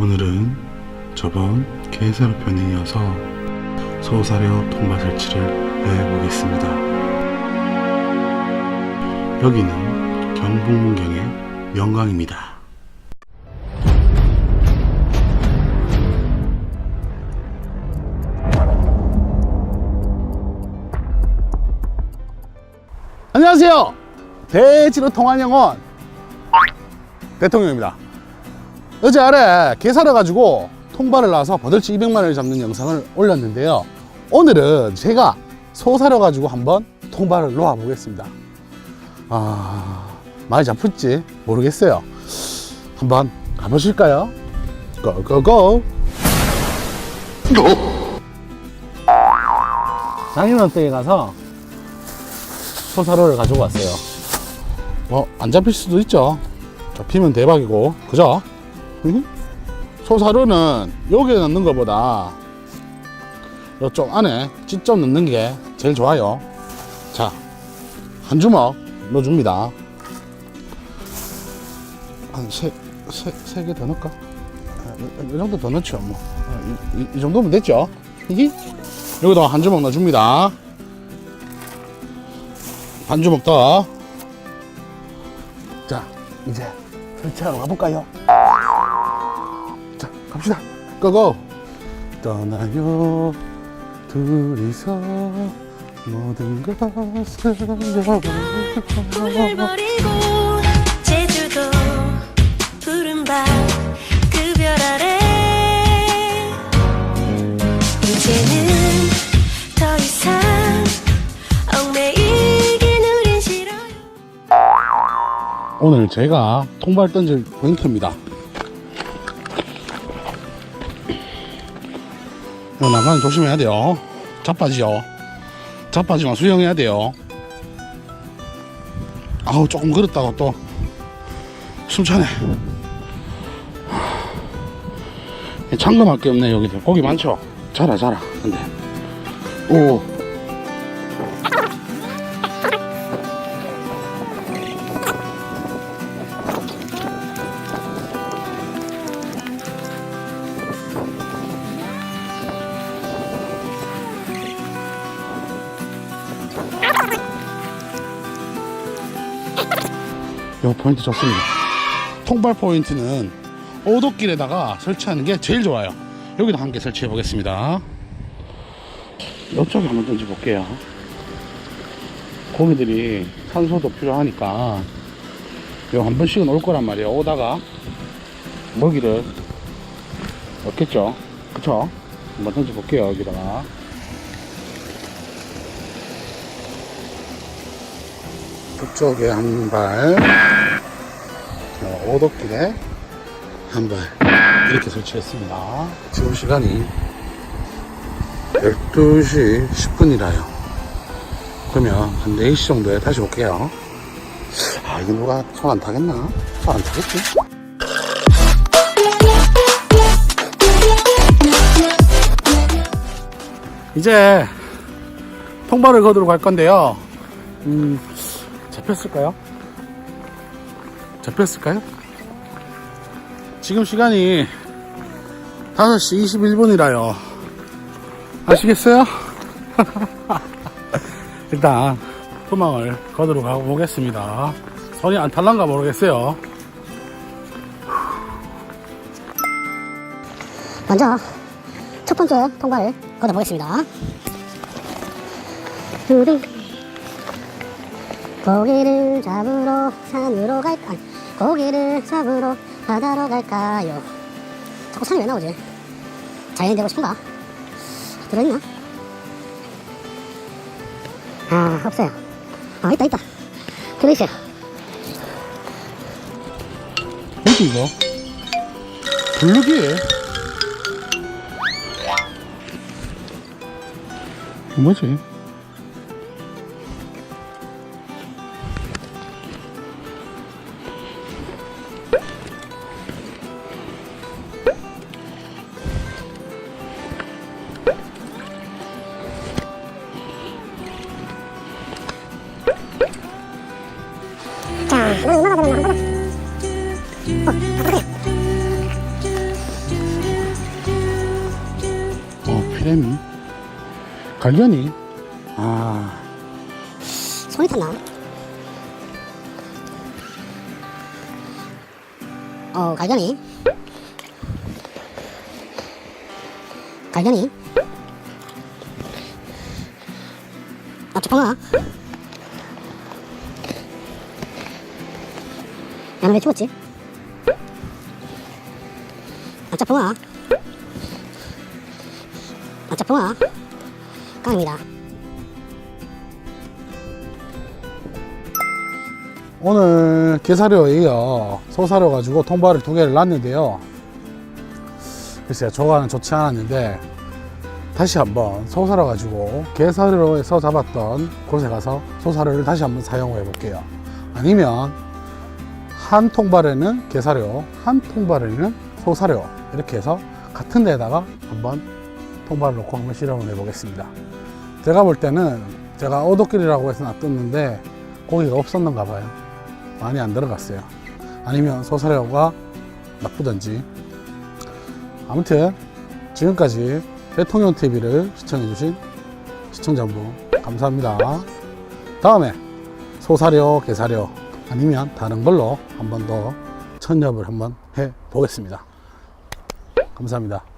오늘은 저번 게이사르 편에 이어서 소사려 통발 설치를 해보겠습니다. 여기는 경북문경의 명강입니다. 안녕하세요. 대지로 통한 영원 대통령입니다. 어제 아래 개사를 가지고 통발을 나서 버들치 200만 원을 잡는 영상을 올렸는데요. 오늘은 제가 소 사려 가지고 한번 통발을 놓아 보겠습니다. 아 많이 잡힐지 모르겠어요. 한번 가보실까요? 고고고. 장인어택에 가서 소사로를 가지고 왔어요. 뭐, 안 잡힐 수도 있죠. 잡히면 대박이고, 그죠? 응? 소사로는 여기에 넣는 것보다 이쪽 안에 직접 넣는 게 제일 좋아요. 자, 한 주먹 넣어줍니다. 한 세, 세, 세 개 더 넣을까? 아, 이, 이 정도 더 넣죠, 뭐. 아, 이, 이, 이 정도면 됐죠? 여기다 한 주먹 넣어줍니다. 반 주먹 더. 자, 이제 설치하러 가볼까요? 자, 갑시다. 고고. 떠나요, 둘이서 모든 것을 오늘 잃어버리고. 버리고 제주도 푸른 밤그 별 아래 이제는 더 이상 얽매이긴 우린 싫어요 오늘 제가 통발 던질 포인트입니다. 나가면 조심해야 돼요. 자빠지요. 자빠지면 수영해야 돼요. 아우, 조금 그렇다고 또 숨차네. 게 없네, 여기도. 고기 많죠? 자라, 자라. 근데. 오. 요 포인트 좋습니다. 통발 포인트는 오도길에다가 설치하는 게 제일 좋아요. 여기다 한개 설치해 보겠습니다. 이쪽에 한번 던져 볼게요. 고기들이 산소도 필요하니까 요 한 번씩은 올 거란 말이에요. 오다가 먹이를 얻겠죠. 그쵸? 한번 던져 볼게요. 여기다가. 그쪽에 한 발, 어, 오덕길에 한 발, 이렇게 설치했습니다. 지금 시간이 12시 10분이라요. 그러면 한 4시 정도에 다시 올게요. 아, 이거 누가 손 안 타겠나? 손 안 타겠지? 이제 통발을 거두러 갈 건데요. 음, 잡혔을까요? 잡혔을까요? 지금 시간이 5시 21분이라요. 아시겠어요? 일단 토막을 거두러 가보겠습니다. 손이 안 탈란가 모르겠어요. 먼저 첫 번째 통발을 걷어보겠습니다. 두둥. 고기를 잡으러 산으로 갈까? 고기를 잡으러 바다로 갈까요? 자꾸 산이 왜 나오지? 자연이 되고 싶은가? 들어있나? 아, 없어요. 아, 있다, 있다. 들어있어요. 뭐지 이거? 블루기? 뭐지? 갈견이 아 손이 탔나? 어, 갈견이. 갈견이. 아, 조펑아. 야는 왜 죽었지? 아, 짜풍아. 아, 짜풍아. 깡입니다. 오늘 게사료에 이어 소사료 가지고 통발을 두 개를 놨는데요. 글쎄요, 저거는 좋지 않았는데 다시 한번 소사료 가지고 게사료에서 잡았던 곳에 가서 소사료를 다시 한번 사용해 볼게요. 아니면 한 통발에는 게사료, 한 통발에는 소사료 이렇게 해서 같은 데다가 한번 통발을 놓고 한번 실험을 해 보겠습니다. 제가 볼 때는 제가 오도길이라고 해서 놔뒀는데 고기가 없었는가 봐요. 많이 안 들어갔어요. 아니면 소사료가 나쁘던지. 아무튼 지금까지 대통령 TV를 시청해주신 시청자분 감사합니다. 다음에 소사료, 게사료 아니면 다른 걸로 한 번 더 천nhập 을 한번 해 보겠습니다. 감사합니다.